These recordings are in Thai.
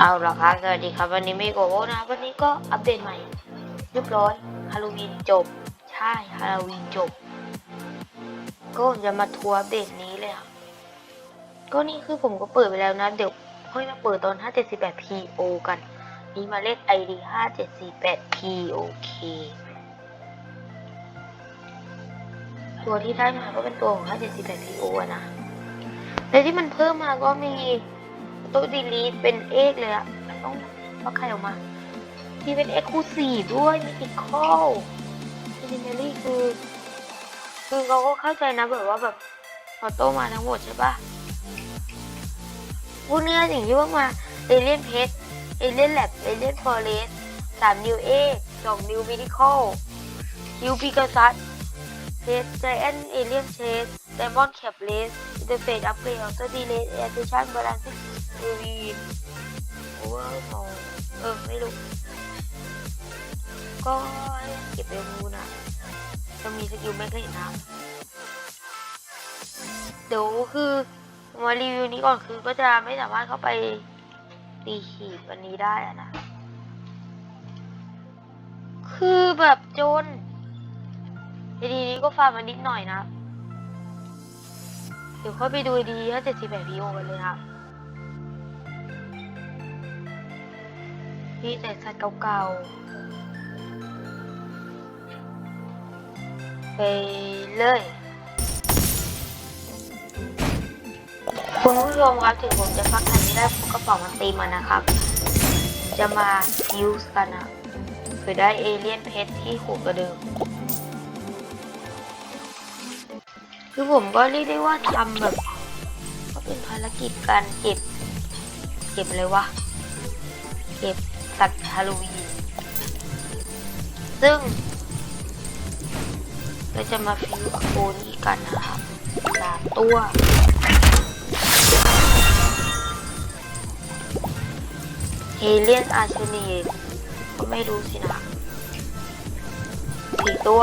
เอาละครับสวัสดีครับ วันนี้ไม่โกนะวันนี้ก็อัปเดตใหม่เรียบร้อยฮาโลวีนจบ ใช่ฮาโลวีนจบ ก็จะมาทัวร์อัปเดตนี้เลยครับก็นี่คือผมก็เปิดไปแล้วนะ เดี๋ยวค่อยมาเปิดตอน 578 PO กัน นี่มาเลข ID 5748 POK ตัวที่ได้มาก็เป็นตัวของ 578 PO นะแต่ที่มันเพิ่มมาก็มี ตัวดีลีทเป็นเอกเลยอะต้องต้องใครออกมา ที่เป็นเอ็กคลูซีฟด้วยมีติคอลมินิเมลี่คือ คือเขาก็เข้าใจนะแบบว่าแบบออโต้มาทั้งหมดใช่ปะพวกเนี้ยสิ่งที่ว่ามาเอเลียนเพชเอเลียนแลบเอเลียนฟอเรสสามนิวเอสองนิวมินิคอลนิวปิกาซัสเพชไจแอนเอเลียนเชสไดมอนด์แคปเลสอินเตอร์เฟซอัพเกรดออโต้ดีเลสแอร์เซชันบาลานซ์ เอวีนโอเวอร์มองเออไม่รู้ ก็เก็บเร็วมูนะจะมีสกิลไม่เคยเห็นนะเดี๋ยวคือมารีวิวนี้ก่อนคือก็จะไม่สามารถเข้าไปตีขีดวันนี้ได้อะนะ คือแบบจนทีนี้ก็ฟาร์มมานิดหน่อยนะ เดี๋ยวค่อยไปดูดีถ้าเจ็ดสิบแปดพีโอกันเลยครับ พี่แต่สัตว์เก่าๆ ไปเลยคุณผู้ชมครับถึงผมจะพักทันไม่ได้เพราะกระเป๋ามันตีมานะครับ จะมาฟิวส์กันนะเพื่อได้เอเลี่ยนเพชรที่โหดกว่าเดิมคือผมก็เรียกได้ว่าทำแบบ ก็เป็นภารกิจการเก็บ เก็บอะไรวะ เก็บ สัตว์ฮาโลวีนซึ่ง เราจะมาฟิวโคนี้กันนะครับสามตัวเฮเลียนอาร์เชเนตก็ไม่รู้สินะสี่ตัว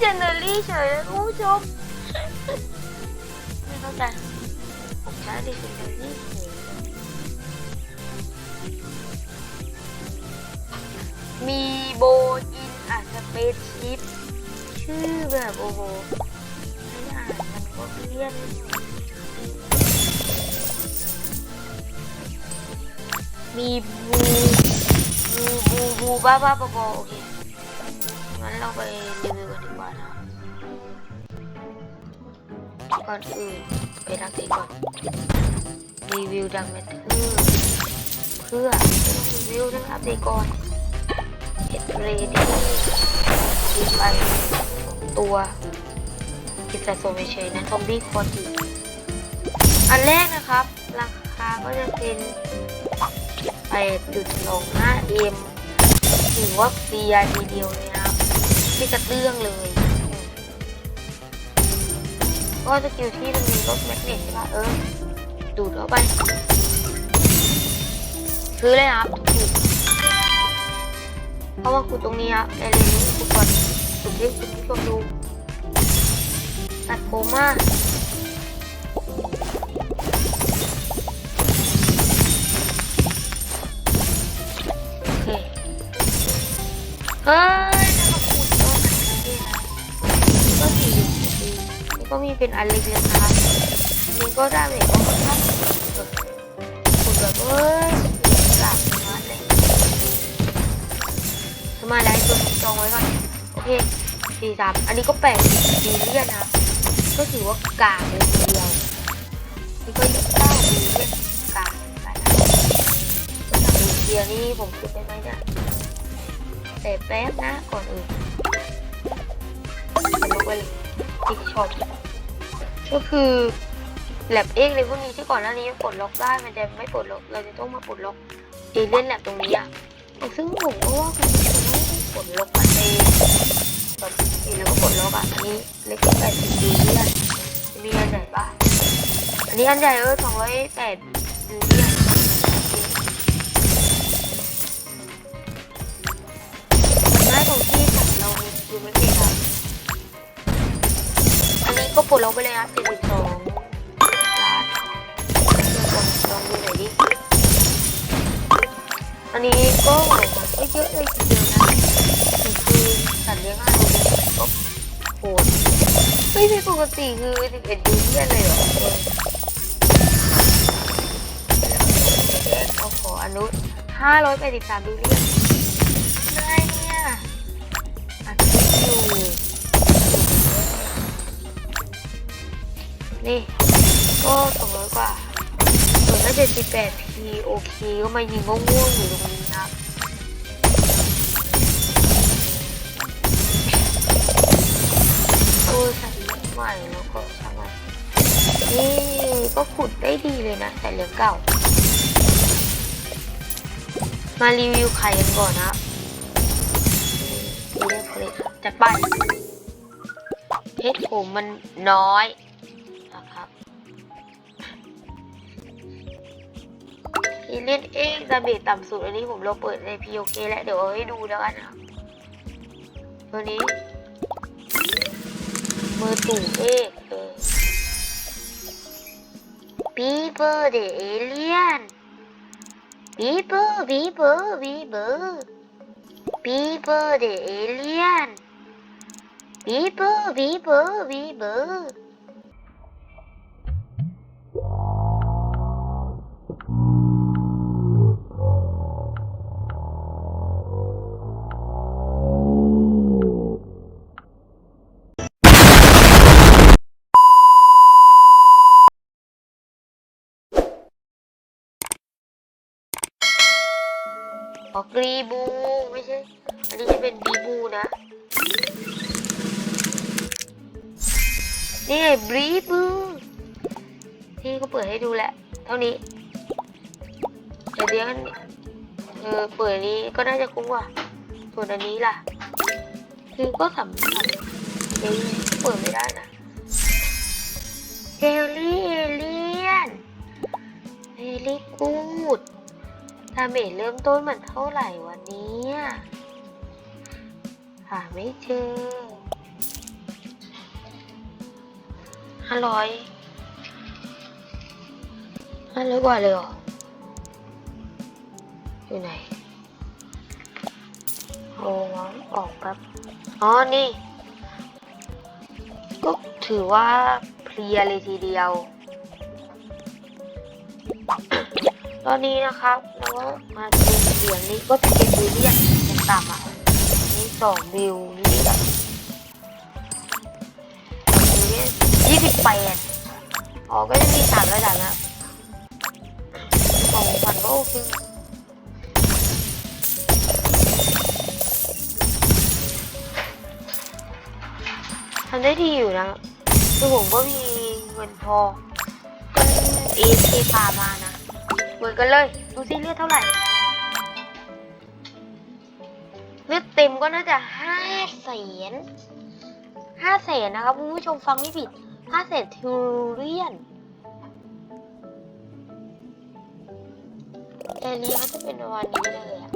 เจนเนอรี่เฉยคุณผู้ชมไม่เข้าใจ ผมใช้ลิเจนเนอรี่เฉยมีโบอินอัสเปซชิปชื่อแบบโอ้โหไม่อ่านมันก็เลี่ยนมีบูบูบูบูบ้าบ้าบอโอเคงั้นเราไปรีวิวกันดีกว่านะ ก่อนอื่นไปรักเองก่อนรีวิวดังเมทเพื่อเพื่อรีวิวทั้งอัปเดตก่อนเอ็ดเรดี้ดีไปตัวกิจสะสมเฉยๆนะทอมบี้คอตีอันแรกนะครับ ราคาก็จะเป็น 8.25M ถือว่าเฟียทีเดียวเลยนะครับไม่กระเตื้องเลย ก็สกิลที่มันมีรถแมกเนตใช่ปะเออ ดูดเข้าไป ซื้อเลยครับถูกเพราะว่าคุณตรงนี้ครับในเรนนี้คุณก่อนถูกที่คุณผู้ชมดูตัดโคม่าโอเคเฮ้ย ก็มีเป็นอันเล็กๆนะคะอันก็ได้เลยก็ค่อนข้างแบบขุดแบบเอ้ยหลักมาเลยสมาแล้วตัวจองไว้ก่อนโอเคสี่สามอันนี้ก็แปดดีเลียนนะก็ถือว่ากากเลยทีเดียวนี่ก็ยี่สิบเก้าดีเลียนกากกันนะเดียวนี้ผมคิดไปไหมเนี่ยแต่แป๊บนะก่อนอื่นผมลงไปเลยติ๊กช็อป ก็คือแลบเอ็กเลยพวกนี้ที่ก่อนหน้านี้ปลดล็อกได้มันจะไม่ปลดล็อกเราจะต้องมาปลดล็อกเอเล่นแลบตรงนี้อะซึ่งผมก็ว่ามันจะไม่ได้ปลดล็อกมันเองแบบนี่แล้วก็ปลดล็อกอะอันนี้เล็กแปดสิบดีเนี่ยมีอันใหญ่ปะอันนี้อันใหญ่เออสองร้อยแปดดูเลีย บไปเลยครับ72ลองดูหน่อยดิ อันนี้ก็หวังแบบเยอะเลยทีเดียวนะคือสัตว์เลี้ยงง่าตัวโหดไม่ใช่ปกติคือ11ดูเลื่อนเลยเหรอเอาขออนุ583ดูเลื่อน นี่ก็200กว่าส่วนถ้า78 p โอเคก็มายิงง่วงๆอยู่ตรงนี้นะโอ้สัตว์เลี้ยงใหม่แล้วก็ช่างมันนี่ก็ขุดได้ดีเลยนะแต่เลี้ยงเก่า มารีวิวไข่กันก่อนนะเรียกผลิตจัดไปเพชรผมมันน้อย อีเลียนเอ็กดาเมจต่ำสุดอันนี้ผมเราเปิดใน POK แล้วเดี๋ยวเอาให้ดูแล้วกันนะตัวนี้มือตู่เอกเออปีเบอร์เดเอเลียนปีเบอร์ปีเบอร์ปีเบอร์ปีเบอร์เดเอเลียนปีเบอร์ปีเบอร์ปีเบอร์ อ๋อกรีบูไม่ใช่ อันนี้จะเป็นบีบูนะ นี่ไงบรีบูที่เขาเปิดให้ดูแหละ เท่านี้เดี๋ยวเดี๋ยวเออเปิดนี้ก็น่าจะคุ้มกว่า ส่วนอันนี้ล่ะ คือก็สำคัญเดี๋ยวเปิดไม่ได้นะเฮลี่เอเลียนเฮลี่กูด ดาเมจเริ่มต้นมันเท่าไหร่วันนี้หาไม่เจอห้าร้อยห้าร้อยกว่าเลยเหรอ อยู่ไหนโอ้ออกแป๊บ อ๋อ นี่ ก็ถือว่าเพลียเลยทีเดียว ตอนนี้นะครับแล้วก็มาดูเสียงนี้ก็จะเป็นวิวเลียนยังต่ำอะนี่สองวิวนี่แบบวิวเลียนยี่สิบแปดอ๋อก็จะมีสามระดับนะของพันก็โอเคทำได้ดีอยู่นะคือผมก็มีเงินพอก็เอเคพามานะ เหมือนกันเลย ดูซิเลือดเท่าไหร่ เลือดเต็มก็น่าจะห้าแสนห้าแสนนะครับคุณผู้ชมฟังไม่ผิดห้าแสนทิวเรียนเอเลียมันจะเป็นประมาณนี้เลยอะ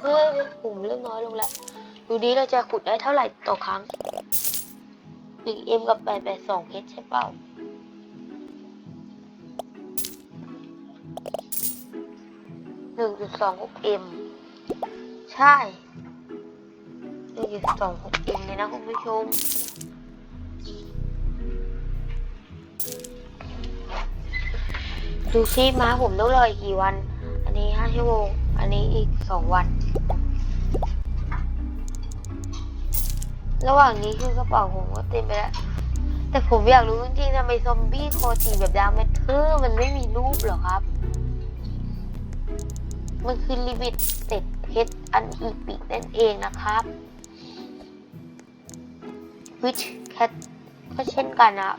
เฮ้ยผมเริ่มน้อยลงแล้ว ดูนี้เราจะขุดได้เท่าไหร่ต่อครั้งหนึ่งเอ็มกับแปดแปดสองเพชรใช่เปล่า หนึ่งจุดสองหกเอ็มใช่หนึ่งจุดสองหกเอ็มเลยนะคุณผู้ชมดูซิม้าผมต้องรออีกกี่วัน อันนี้ห้าชั่วโมง อันนี้อีกสองวัน ระหว่างนี้คือกระเป๋าผมก็เต็มไปแล้ว แต่ผมอยากรู้จริงๆทำไมซอมบี้โคจีแบบดาวเมทเทอร์มันไม่มีรูปหรอครับ มันคือลิมิตเต็ดเพชรอันอีปิกนั่นเองนะครับวิชแคทก็เช่นกันนะ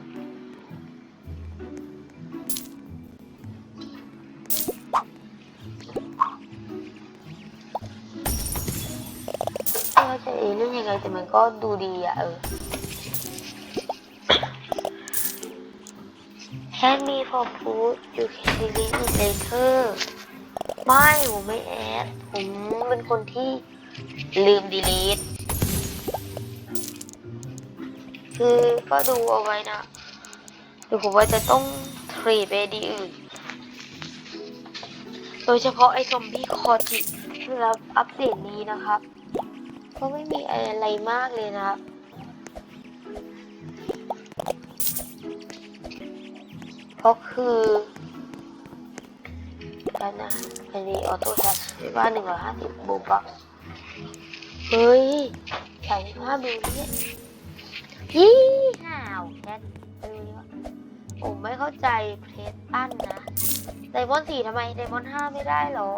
ไม่ว่าจะเอเรื่องยังไงแต่มันก็ดูดีอะเออ Add me for food you can delete it later ไม่ผมไม่แอด ผมเป็นคนที่ลืมดีลีทคือก็ดูเอาไว้นะหรือผมว่าจะต้องเทรดไปดีอื่น โดยเฉพาะไอ้ซอมบี้คอจิแล้วอัปเดตนี้นะครับ ก็ไม่มีอะไรมากเลยนะครับเพราะคือ กันนะอันนี้ออโต้แท็กว่าหนึ่งร้อยห้าสิบบูบักเฮ้ยสามสิบห้าบิลเลียยี่ห่าวแคทไปดูดิวะผมไม่เข้าใจเพลสตันนะไดมอนด์สี่ทำไมไดมอนด์ห้าไม่ได้หรอ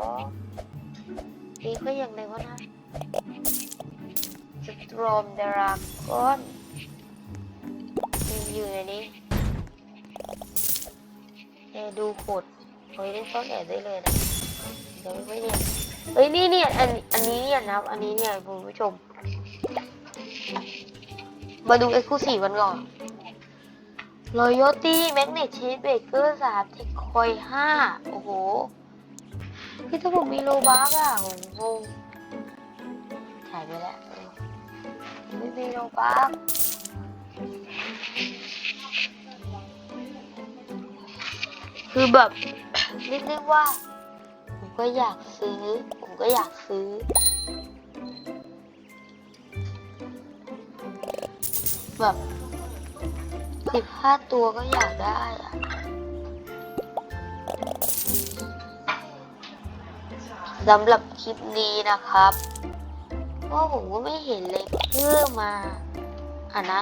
นี่ก็ยังไดมอนด์ห้าสตรอมดรากอนมีอยู่ในนี้เอดูขด เฮ้ยได้ซ่อนแอบได้เลยนะเดี๋ยวไม่เนี่ยเฮ้ยนี่เนี่ยอันอันนี้เนี่ยนะครับ อันนี้เนี่ยคุณผู้ชม มาดูเอ็กซ์คลูซีฟกันก่อนรอยตี้แมกเนตชีสเบเกอร์สามทิคคอยห้าโอ้โหพี่ถ้าผมมีโลบาร์อะผมงงถ่ายไปแล้วไม่มีโลบาร์คือแบบ เรียกได้ว่า ผมก็อยากซื้อ ผมก็อยากซื้อ แบบสิบห้าตัวก็อยากได้อะสำหรับคลิปนี้นะครับว่าผมก็ไม่เห็นเลยเพิ่มมาอะนะ